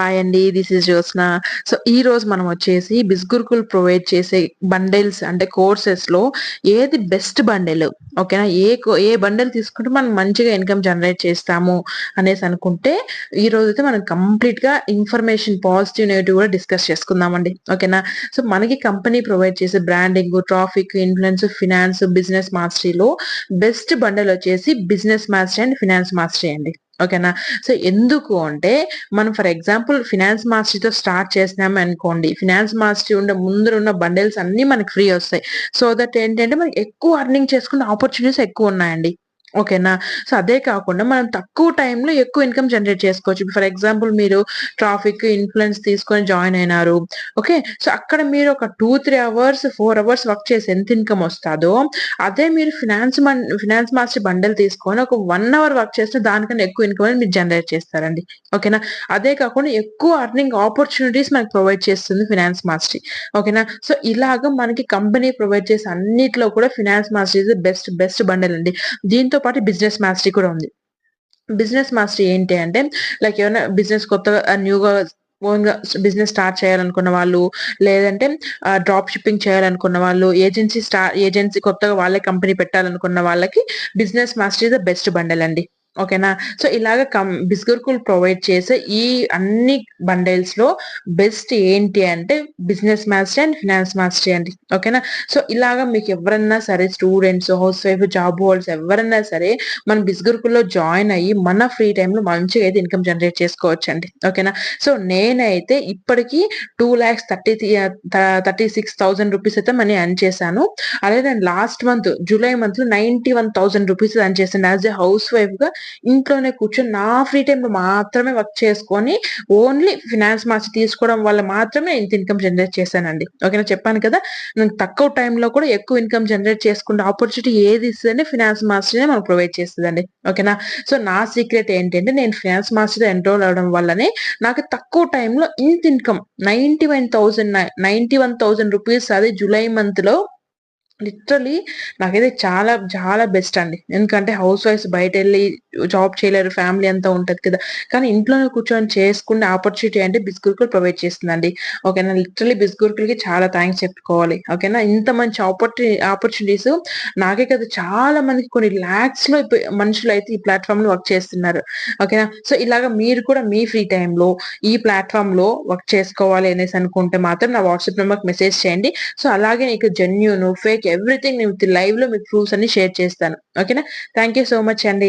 Hi అండి this is Jyotsna so ఈ రోజు మనం వచ్చేసి బిస్గురుకులు ప్రొవైడ్ చేసే బండిల్స్ అంటే కోర్సెస్లో ఏది బెస్ట్ బండిల్ ఓకేనా ఏ కో- ఏ బండిల్ తీసుకుంటే మనం మంచిగా ఇన్కమ్ జనరేట్ చేస్తాము అనేసి అనుకుంటే ఈ రోజు అయితే మనం కంప్లీట్గా ఇన్ఫర్మేషన్ పాజిటివ్ నెగిటివ్ కూడా డిస్కస్ చేసుకుందామండి. ఓకేనా సో మనకి కంపెనీ ప్రొవైడ్ చేసే branding traffic influence finance business మాస్టరీలో బెస్ట్ బండిల్ వచ్చేసి business mastery and finance mastery అండి. ఓకేనా? సో ఎందుకు అంటే మనం ఫర్ ఎగ్జాంపుల్ ఫినాన్స్ మాస్టరీతో స్టార్ట్ చేసినాము అనుకోండి ఫినాన్స్ మాస్టరీ ఉండే ముందు ఉన్న బండిల్స్ అన్ని మనకి ఫ్రీ వస్తాయి. సో దట్ ఏంటంటే మనకి ఎక్కువ అర్నింగ్ చేసుకునే ఆపర్చునిటీస్ ఎక్కువ ఉన్నాయండి. ఓకేనా సో అదే కాకుండా మనం తక్కువ టైంలో ఎక్కువ ఇన్కమ్ జనరేట్ చేసుకోవచ్చు. ఫర్ ఎగ్జాంపుల్ మీరు ట్రాఫిక్ ఇన్ఫ్లుయెన్స్ తీసుకొని జాయిన్ అయినారు. ఓకే సో అక్కడ మీరు ఒక two three hours four hours work చేసి ఎంత ఇన్కమ్ వస్తుందో అదే మీరు ఫినాన్స్ ఫినాన్స్ మాస్టర్ బండల్ తీసుకొని ఒక వన్ అవర్ వర్క్ చేస్తే దానికన్నా ఎక్కువ ఇన్కమ్ అనేది మీరు జనరేట్ చేస్తారండి. ఓకేనా అదే కాకుండా ఎక్కువ అర్నింగ్ ఆపర్చునిటీస్ మనకి ప్రొవైడ్ చేస్తుంది ఫినాన్స్ మాస్టరీ ఓకేనా సో ఇలాగ మనకి కంపెనీ ప్రొవైడ్ చేసే అన్నిట్లో కూడా finance mastery is best best bundle అండి. దీంతో పాటు బిజినెస్ మాస్టరీ కూడా ఉంది. బిజినెస్ మాస్టరీ ఏంటి అంటే లైక్ ఏమైనా బిజినెస్ కొత్తగా న్యూగా ఓన్గా బిజినెస్ స్టార్ట్ చేయాలనుకున్న వాళ్ళు లేదంటే డ్రాప్ షిప్పింగ్ చేయాలనుకున్న వాళ్ళు ఏజెన్సీ స్టార్ ఏజెన్సీ కొత్తగా వాళ్ళే కంపెనీ పెట్టాలనుకున్న వాళ్ళకి business mastery the best bundle అండి. ఓకేనా? సో ఇలాగ కం బిస్గుర్కుల్ ప్రొవైడ్ చేసే ఈ అన్ని బండల్స్లో బెస్ట్ ఏంటి అంటే business master and finance master అండి. ఓకేనా? సో ఇలాగ మీకు ఎవరన్నా సరే students house wife job holders ఎవరన్నా సరే మన బిస్గుర్కుల్లో జాయిన్ అయ్యి మన ఫ్రీ టైంలో మంచిగా అయితే ఇన్కమ్ జనరేట్ చేసుకోవచ్చు అండి ఓకేనా? సో నేనైతే ఇప్పటికీ two lakhs thirty thirty six thousand rupees అయితే మనీ అర్న్ చేశాను. అలాగే నేను లాస్ట్ మంత్ జూలై మంత్లో ninety one thousand rupees earn చేశాను. యాజ్ ఏ హౌస్ వైఫ్గా ఇంట్లోనే కూర్చొని నా ఫ్రీ టైంలో మాత్రమే వర్క్ చేసుకొని ఓన్లీ ఫినాన్స్ మార్చి తీసుకోవడం వల్ల మాత్రమే ఇంత ఇన్కమ్ జనరేట్ చేశానండి. ఓకేనా? చెప్పాను కదా నాకు తక్కువ టైంలో కూడా ఎక్కువ ఇన్కమ్ జనరేట్ చేసుకునే ఆపర్చునిటీ ఏది ఇస్తుందంటే ఫినాన్స్ మాస్టర్నే మనం ప్రొవైడ్ చేస్తుందండి. ఓకేనా? సో నా సీక్రెట్ ఏంటంటే నేను ఫినాన్స్ మాస్టర్ ఎన్రోల్ అవడం వల్లనే నాకు తక్కువ టైంలో ఇంత income ninety one thousand ninety one thousand rupees అది జూలై మంత్లో లిటరలీ నాకైతే చాలా చాలా బెస్ట్ అండి. ఎందుకంటే హౌస్ వైఫ్స్ బయట వెళ్ళి జాబ్ చేయలేరు ఫ్యామిలీ అంతా ఉంటది కదా. కానీ ఇంట్లోనే కూర్చొని చేసుకునే ఆపర్చునిటీ అంటే బిస్గురుకులు ప్రొవైడ్ చేస్తుందండి. ఓకేనా? లిటరలీ బిస్గురుకులకి చాలా థ్యాంక్స్ చెప్పుకోవాలి. ఓకేనా? ఇంత మంచి ఆపర్చు ఆపర్చునిటీస్ నాకే కదా చాలా మందికి కొన్ని ల్యాక్స్లో మనుషులు అయితే ఈ ప్లాట్ఫామ్లో వర్క్ చేస్తున్నారు. ఓకేనా? సో ఇలాగ మీరు కూడా మీ ఫ్రీ టైంలో ఈ ప్లాట్ఫామ్లో వర్క్ చేసుకోవాలి అనేసి అనుకుంటే మాత్రం నా వాట్సాప్ నెంబర్కి మెసేజ్ చేయండి. సో అలాగే నీకు జెన్యూన్ ఫేక్ ఎవ్రీథింగ్ నేను లైవ్లో మీకు ప్రూఫ్స్ అన్ని షేర్ చేస్తాను. ఓకేనా థ్యాంక్ యూ సో మచ్ అండి.